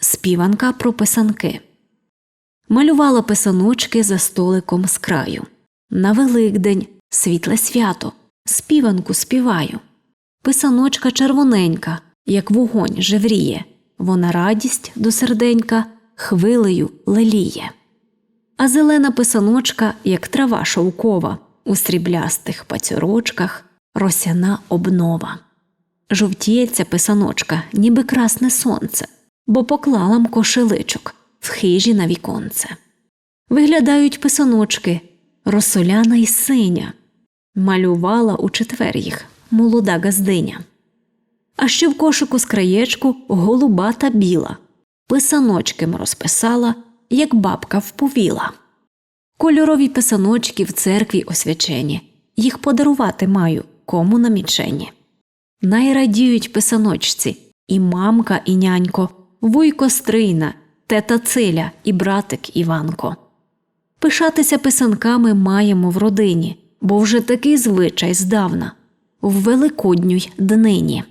Співанка про писанки. Малювала писаночки за столиком з краю. На Великдень світле свято, співанку співаю. Писаночка червоненька, як вогонь жевріє, вона радість до серденька хвилею леліє. А зелена писаночка, як трава шовкова, у сріблястих пацюрочках росяна обнова. Жовтіється писаночка, ніби красне сонце, бо поклала м кошеличок в хижі на віконце. Виглядають писаночки росоляна й синя, малювала у четвер їх молода газдиня. А ще в кошику з краєчку голуба та біла, писаночким розписала, як бабка вповіла. Кольорові писаночки в церкві освячені, їх подарувати маю кому намічені. Найрадіють писаночці і мамка, і нянько, вуйко Стрийна, тета Циля і братик Іванко. Пишатися писанками маємо в родині, бо вже такий звичай здавна в великодню й днині.